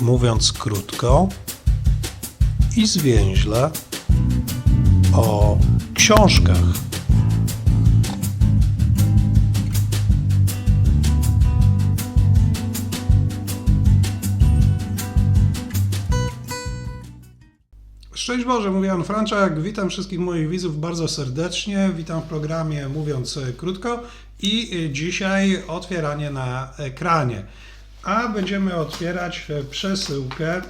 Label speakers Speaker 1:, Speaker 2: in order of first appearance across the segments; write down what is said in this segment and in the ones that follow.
Speaker 1: mówiąc krótko i zwięźle, o książkach. Szczęść Boże, mówię Jan Franczak. Witam wszystkich moich widzów bardzo serdecznie. Witam w programie Mówiąc Krótko i dzisiaj otwieranie na ekranie. A będziemy otwierać e, przesyłkę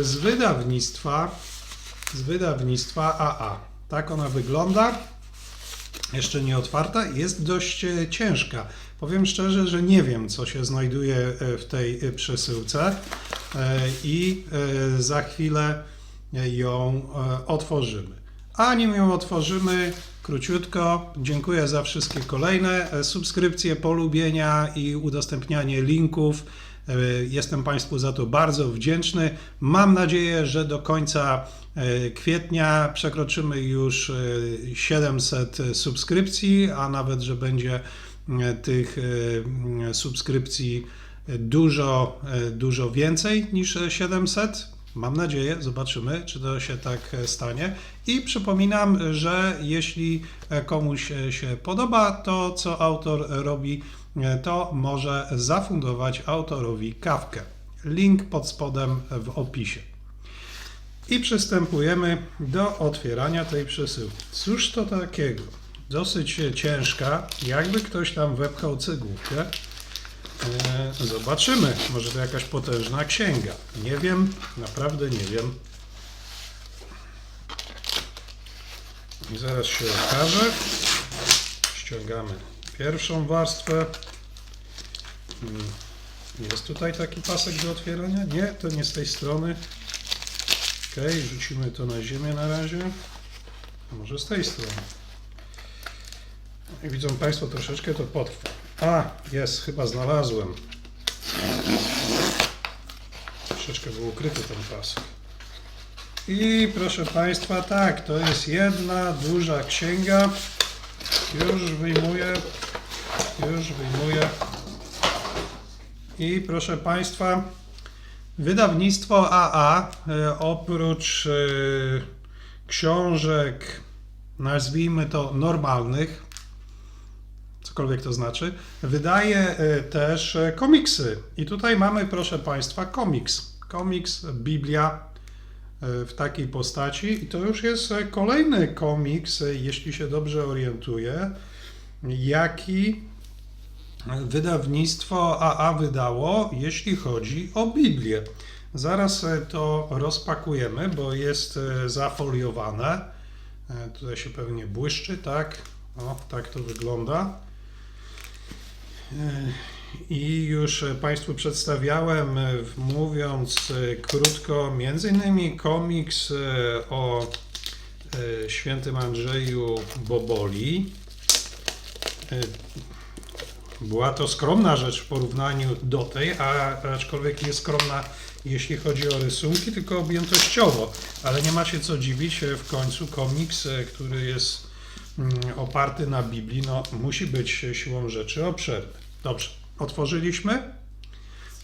Speaker 1: z wydawnictwa z wydawnictwa AA. Tak ona wygląda. Jeszcze nie otwarta, jest dość e, ciężka. Powiem szczerze, że nie wiem, co się znajduje e, w tej przesyłce i za chwilę ją otworzymy. A nim ją otworzymy, króciutko, dziękuję za wszystkie kolejne e, subskrypcje, polubienia i udostępnianie linków. E, Jestem Państwu za to bardzo wdzięczny. Mam nadzieję, że do końca e, kwietnia przekroczymy już e, 700 subskrypcji, a nawet, że będzie tych subskrypcji dużo, dużo więcej niż 700. Mam nadzieję, zobaczymy, czy to się tak e, stanie. I przypominam, że jeśli e, komuś e, się podoba to, co autor robi, to może zafundować autorowi kawkę. Link pod spodem w opisie. I przystępujemy do otwierania tej przesyłki. Cóż to takiego? Dosyć ciężka, jakby ktoś tam wepchał cegłówkę. E, Zobaczymy, może to jakaś potężna księga. Nie wiem, naprawdę nie wiem. I zaraz się okaże. Ściągamy pierwszą warstwę. Mm, Jest tutaj taki pasek do otwierania? Nie, to nie z tej strony. Ok, rzucimy to na ziemię na razie. A może z tej strony. Jak widzą Państwo, troszeczkę to potrwa. A, jest, chyba znalazłem. Troszeczkę był ukryty ten pasek. I proszę Państwa, tak, to jest jedna duża księga. Już wyjmuję, już wyjmuję. I proszę Państwa, wydawnictwo AA e, oprócz e, książek, nazwijmy to normalnych, cokolwiek to znaczy, wydaje e, też e, komiksy. I tutaj mamy, proszę Państwa, komiks. Komiks, Biblia e, w takiej postaci. I to już jest kolejny komiks, jeśli się dobrze orientuję, jaki wydawnictwo AA wydało, jeśli chodzi o Biblię. Zaraz to rozpakujemy, bo jest zafoliowane. Tutaj się pewnie błyszczy, tak? O, tak to wygląda. I już Państwu przedstawiałem, mówiąc krótko, między innymi komiks o e, świętym Andrzeju Boboli. E, Była to skromna rzecz w porównaniu do tej, a aczkolwiek nie skromna, jeśli chodzi o rysunki, tylko objętościowo. Ale nie ma się co dziwić, e, w końcu komiks, który jest oparty na Biblii, no, musi być siłą rzeczy obszerny. Dobrze, otworzyliśmy.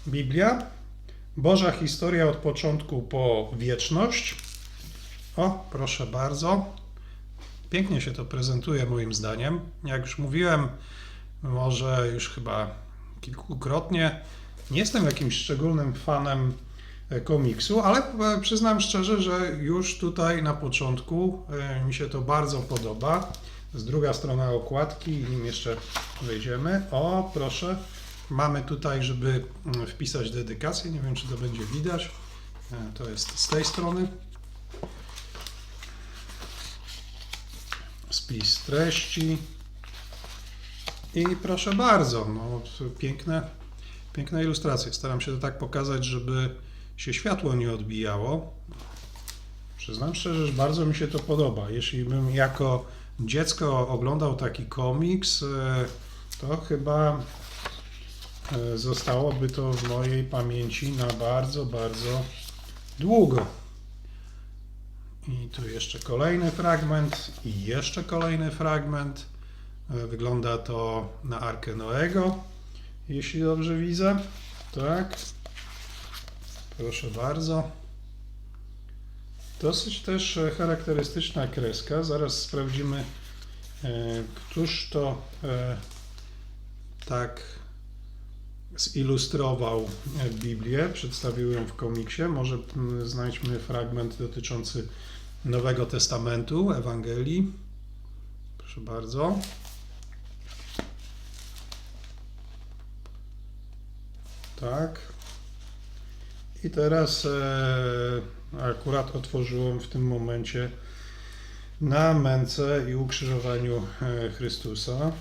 Speaker 1: Biblia. Boża historia od początku po wieczność. O, proszę bardzo. Pięknie się to prezentuje moim zdaniem. Jak już mówiłem, może już chyba kilkukrotnie, nie jestem jakimś szczególnym fanem komiksu, ale e, przyznam szczerze, że już tutaj na początku e, mi się to bardzo podoba. Z druga strona okładki, nim jeszcze wejdziemy. O, proszę. Mamy tutaj, żeby mm, wpisać dedykację. Nie wiem, czy to będzie widać. E, To jest z tej strony. Spis treści. I proszę bardzo, no, piękne, piękne ilustracje. Staram się to tak pokazać, żeby się światło nie odbijało. Przyznam szczerze, że bardzo mi się to podoba. Jeśli bym jako dziecko oglądał taki komiks, e, to chyba e, zostałoby to w mojej pamięci na bardzo, bardzo długo. I tu jeszcze kolejny fragment, i jeszcze kolejny fragment. E, Wygląda to na Arkę Noego, jeśli dobrze widzę. Tak. Proszę bardzo. Dosyć też e, charakterystyczna kreska. Zaraz sprawdzimy, e, któż to e, tak zilustrował Biblię, przedstawił ją w komiksie. Może znajdźmy fragment dotyczący Nowego Testamentu, Ewangelii. Proszę bardzo. Tak. I teraz e, akurat otworzyłem w tym momencie na męce i ukrzyżowaniu e, Chrystusa.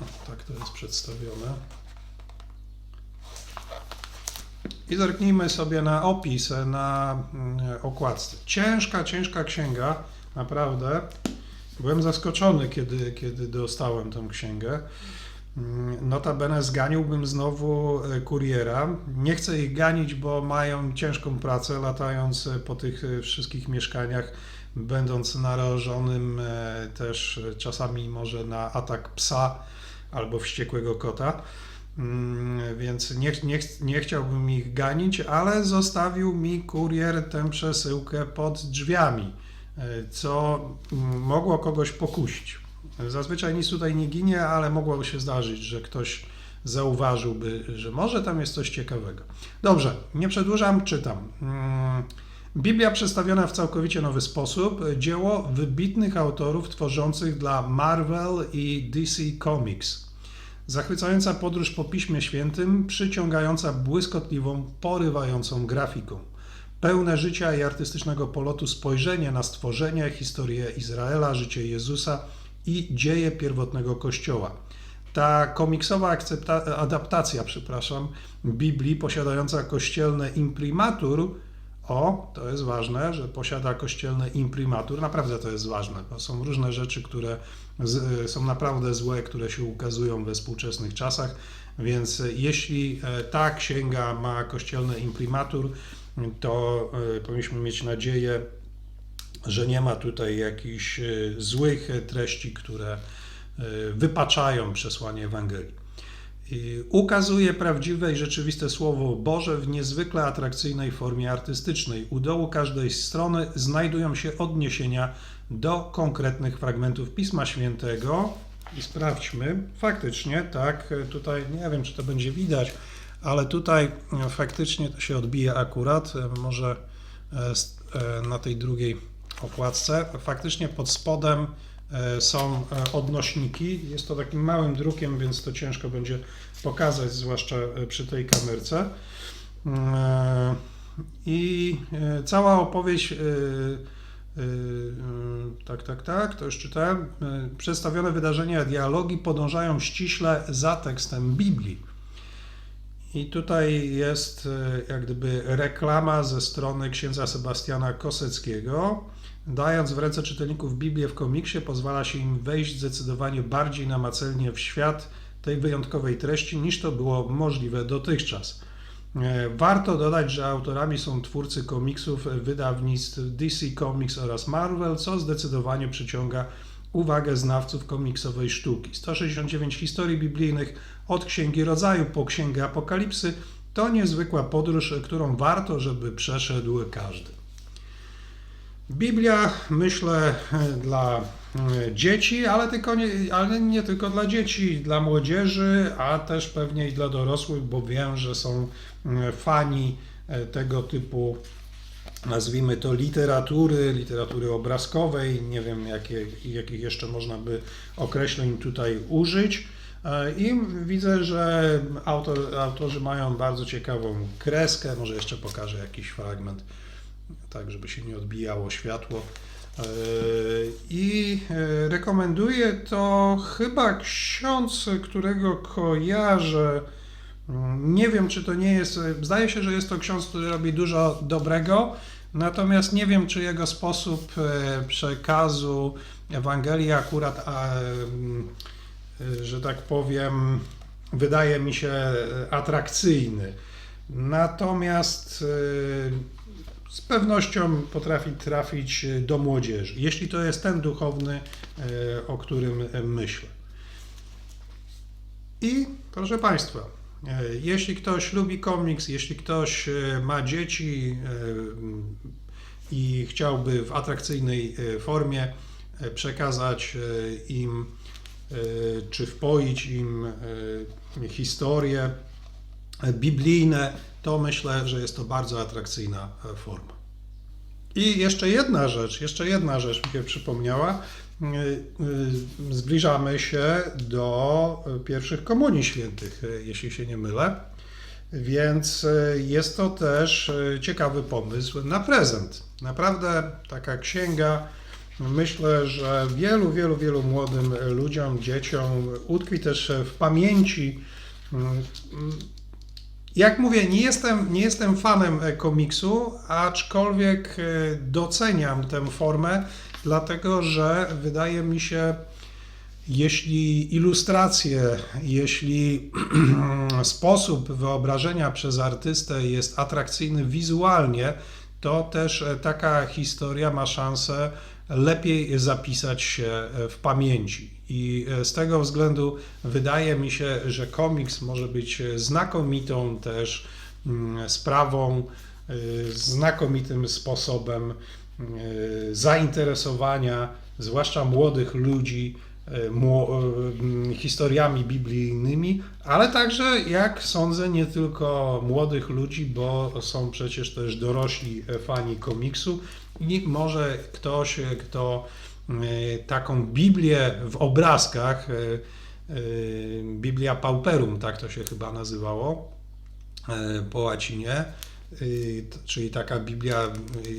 Speaker 1: O, tak to jest przedstawione. I zerknijmy sobie na opis na mm, okładce. Ciężka, ciężka księga, naprawdę. Byłem zaskoczony, kiedy, kiedy dostałem tę księgę. Mm, Notabene zganiłbym znowu e, kuriera. Nie chcę ich ganić, bo mają ciężką pracę, latając e, po tych e, wszystkich mieszkaniach, będąc narażonym też czasami może na atak psa albo wściekłego kota. Mm, Więc nie, nie, nie chciałbym ich ganić, ale zostawił mi kurier tę przesyłkę pod drzwiami, co mm, mogło kogoś pokusić. Zazwyczaj nic tutaj nie ginie, ale mogło się zdarzyć, że ktoś zauważyłby, że może tam jest coś ciekawego. Dobrze, nie przedłużam, czytam. Mm, Biblia przedstawiona w całkowicie nowy sposób, dzieło wybitnych autorów tworzących dla Marvel i DC Comics. Zachwycająca podróż po Piśmie Świętym, przyciągająca błyskotliwą, porywającą grafiką. Pełne życia i artystycznego polotu spojrzenie na stworzenie, historię Izraela, życie Jezusa i dzieje pierwotnego Kościoła. Ta komiksowa adaptacja, przepraszam, Biblii posiadająca kościelny imprimatur, o, to jest ważne, że posiada kościelny imprimatur. Naprawdę to jest ważne, bo są różne rzeczy, które z, są naprawdę złe, które się ukazują we współczesnych czasach. Więc jeśli e, ta księga ma kościelny imprimatur, to e, powinniśmy mieć nadzieję, że nie ma tutaj jakichś e, złych treści, które e, wypaczają przesłanie Ewangelii. Ukazuje prawdziwe i rzeczywiste Słowo Boże w niezwykle atrakcyjnej formie artystycznej. U dołu każdej strony znajdują się odniesienia do konkretnych fragmentów Pisma Świętego. I sprawdźmy, faktycznie, tak, tutaj nie wiem, czy to będzie widać, ale tutaj e, faktycznie to się odbija akurat, e, może e, e, na tej drugiej okładce. Faktycznie pod spodem e, są e, odnośniki. Jest to takim małym drukiem, więc to ciężko będzie pokazać, zwłaszcza e, przy tej kamerce. I cała opowieść, e, tak, tak, tak, to już czytałem, przedstawione wydarzenia, dialogi podążają ściśle za tekstem Biblii. I tutaj jest jak gdyby reklama ze strony księdza Sebastiana Koseckiego. Dając w ręce czytelników Biblię w komiksie, pozwala się im wejść zdecydowanie bardziej namacalnie w świat tej wyjątkowej treści, niż to było możliwe dotychczas. E, Warto dodać, że autorami są twórcy komiksów wydawnictw DC Comics oraz Marvel, co zdecydowanie przyciąga uwagę znawców komiksowej sztuki. 169 historii biblijnych od Księgi Rodzaju po Księgę Apokalipsy to niezwykła podróż, którą warto, żeby przeszedł każdy. Biblia, myślę, dla e, dzieci, ale, tylko nie, ale nie tylko dla dzieci, dla młodzieży, a też pewnie i dla dorosłych, bo wiem, że są e, fani e, tego typu, nazwijmy to, literatury, literatury obrazkowej. Nie wiem, jakie, jakich jeszcze można by określeń tutaj użyć. E, I widzę, że autor, autorzy mają bardzo ciekawą kreskę. Może jeszcze pokażę jakiś fragment tak żeby się nie odbijało światło. E, I e, rekomenduję to chyba ksiądz, którego kojarzę. Mm, Nie wiem, czy to nie jest. Zdaje się, że jest to ksiądz, który robi dużo dobrego, natomiast nie wiem, czy jego sposób e, przekazu Ewangelii akurat, mm, e, że tak powiem, wydaje mi się atrakcyjny. Natomiast e, z pewnością potrafi trafić do młodzieży, jeśli to jest ten duchowny, e, o którym myślę. I proszę Państwa, E, Jeśli ktoś lubi komiks, jeśli ktoś e, ma dzieci e, i chciałby w atrakcyjnej e, formie e, przekazać e, im e, czy wpoić im e, historie e, biblijne, to myślę, że jest to bardzo atrakcyjna e, forma. I jeszcze jedna rzecz, jeszcze jedna rzecz mi się przypomniała. Y, y, Zbliżamy się do pierwszych komunii świętych, y, jeśli się nie mylę. Więc jest to też ciekawy pomysł na prezent. Naprawdę taka księga, myślę, że wielu, wielu, wielu młodym ludziom, dzieciom utkwi też w pamięci. Jak mówię, nie jestem, nie jestem fanem e, komiksu, aczkolwiek e, doceniam tę formę, dlatego że wydaje mi się, jeśli ilustracje, jeśli sposób wyobrażenia przez artystę jest atrakcyjny wizualnie, to też e, taka historia ma szansę lepiej zapisać się e, w pamięci. I e, z tego względu wydaje mi się, że komiks może być e, znakomitą też mm, sprawą, znakomitym sposobem zainteresowania, zwłaszcza młodych ludzi, historiami biblijnymi, ale także, jak sądzę, nie tylko młodych ludzi, bo są przecież też dorośli e, fani komiksu i może ktoś, e, kto e, taką Biblię w obrazkach, e, e, Biblia Pauperum, tak to się chyba nazywało e, po łacinie, czyli taka Biblia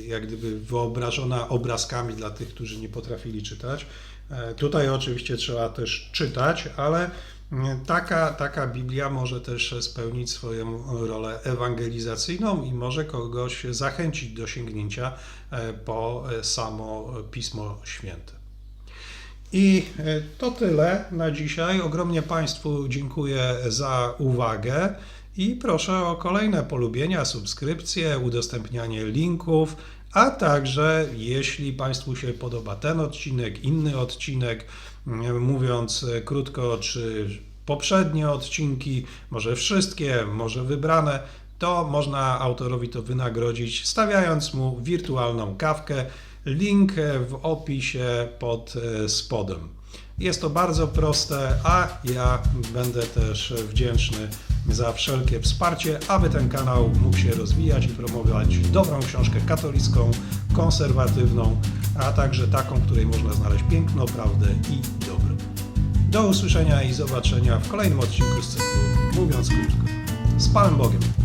Speaker 1: jak gdyby wyobrażona obrazkami dla tych, którzy nie potrafili czytać. E, Tutaj oczywiście trzeba też czytać, ale mm, taka, taka Biblia może też spełnić swoją rolę ewangelizacyjną i może kogoś zachęcić do sięgnięcia e, po e, samo Pismo Święte. I to tyle na dzisiaj. Ogromnie Państwu dziękuję za uwagę i proszę o kolejne polubienia, subskrypcje, udostępnianie linków, a także jeśli Państwu się podoba ten odcinek, inny odcinek, mm, mówiąc e, krótko, czy poprzednie odcinki, może wszystkie, może wybrane, to można autorowi to wynagrodzić, stawiając mu wirtualną kawkę. Link w opisie pod e, spodem. Jest to bardzo proste, a ja będę też wdzięczny za wszelkie wsparcie, aby ten kanał mógł się rozwijać i promować dobrą książkę katolicką, konserwatywną, a także taką, w której można znaleźć piękno, prawdę i dobro. Do usłyszenia i zobaczenia w kolejnym odcinku z cyklu Mówiąc Krótko. Z Panem Bogiem.